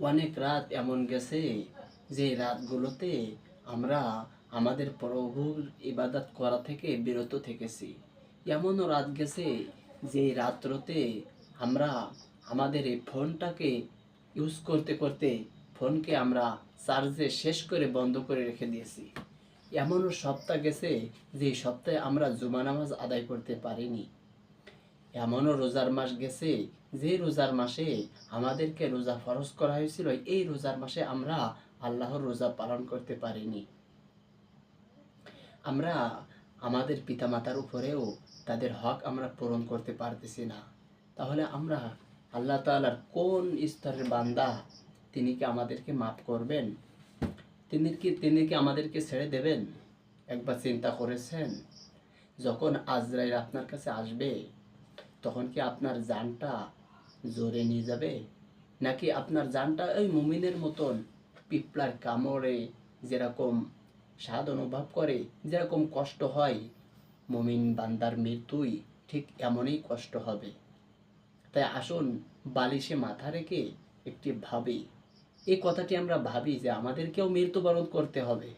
অনেক রাত এমন গেছে যে রাতগুলোতে আমরা আমাদের প্রভুর ইবাদত করা থেকে বিরত থেকেছি। এমনও রাত গেছে যে রাত্রতে আমরা আমাদের এই ফোনটাকে ইউজ করতে করতে ফোনকে আমরা চার্জে শেষ করে বন্ধ করে রেখে দিয়েছি। এমনও সপ্তাহ গেছে যে সপ্তাহে আমরা জুমা নামাজ আদায় করতে পারিনি। এমনও রোজার মাস গেছে যে রোজার মাসে আমাদেরকে রোজা ফরজ করা হয়েছিল, এই রোজার মাসে আমরা আল্লাহর রোজা পালন করতে পারিনি। আমরা আমাদের পিতামাতার উপরেও তাদের হক আমরা পূরণ করতে পারতেছি না। তাহলে আমরা আল্লাহ তাআলার কোন স্তরের বান্দা? তিনি কি আমাদেরকে মাফ করবেন? তিনি কি তিনি কি আমাদেরকে ছেড়ে দেবেন? একবার চিন্তা করেছেন? যখন আজরাইল আপনার কাছে আসবে তখন কি আপনার জানটা জোরে নিয়ে যাবে? নাকি আপনার জানটা ওই মুমিনের মতন পিঁপড়ার কামড়ে যেরকম স্বাদ অনুভব করে, যেরকম কষ্ট হয় মুমিন বান্দার মৃত্যুই ঠিক এমনই কষ্ট হবে। তাই আসুন বালিশে মাথা রেখে একটি ভাবি। এই কথাটি আমরা ভাবি যে আমাদেরকেও মৃত্যুবরণ করতে হবে।